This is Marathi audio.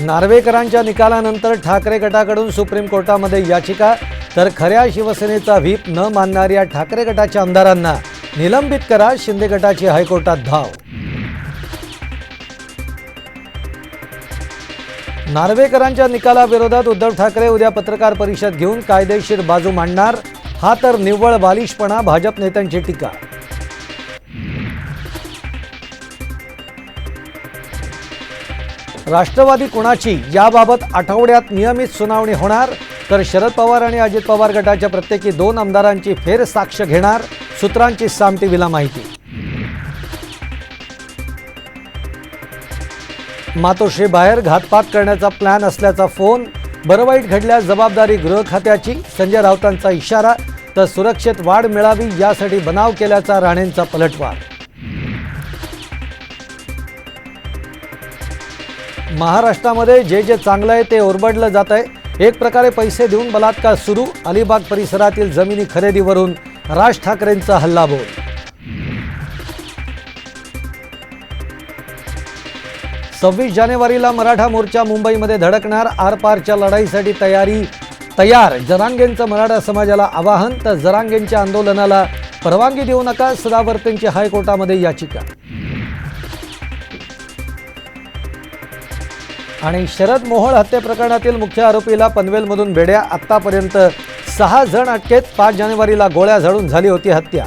नार्वेकरांच्या निकालानंतर ठाकरे गटाकडून सुप्रीम कोर्टामध्ये याचिका तर खऱ्या शिवसेनेचा व्हीप न मानणाऱ्या ठाकरे गटाच्या आमदारांना निलंबित करा शिंदे गटाची हायकोर्टात धाव. नार्वेकरांच्या निकालाविरोधात उद्धव ठाकरे उद्या पत्रकार परिषद घेऊन कायदेशीर बाजू मांडणार हा तर निव्वळ बालिशपणा भाजप नेत्यांची टीका. राष्ट्रवादी कुणाची याबाबत आठवड्यात नियमित सुनावणी होणार? तर शरद पवार आणि अजित पवार गटाच्या प्रत्येकी दोन आमदारांची फेरसाक्ष घेणार? सूत्रांची साम टीव्हीला माहिती. मातोश्री बाहेर घातपात करण्याचा प्लॅन असल्याचा फोन बरं वाईट घडल्यास जबाबदारी गृह खात्याची? संजय राऊतांचा इशारा तर सुरक्षेत वाढ मिळावी यासाठी बनाव केल्याचा राणेंचा पलटवार. महाराष्ट्रामध्ये जे जे चांगलं आहे ते ओरबडलं जात आहे. एक प्रकारे पैसे देऊन बलात्कार सुरू अलिबाग परिसरातील जमिनी खरेदीवरून राज ठाकरेंचा हल्लाबोल. सव्वीस जानेवारीला मराठा मोर्चा मुंबईमध्ये धडकणार आरपारच्या लढाईसाठी तयारी तयार. जरांगेंचं मराठा समाजाला आवाहन तर जरांगेंच्या आंदोलनाला परवानगी देऊ नका सदावर्तेंची हायकोर्टामध्ये याचिका. आणि शरद मोहोळ हत्ये प्रकरणातील मुख्य आरोपीला पनवेलमधून बेड्या आत्तापर्यंत सहा जण अटकेत. पाच जानेवारीला गोळ्या झाडून झाली होती हत्या.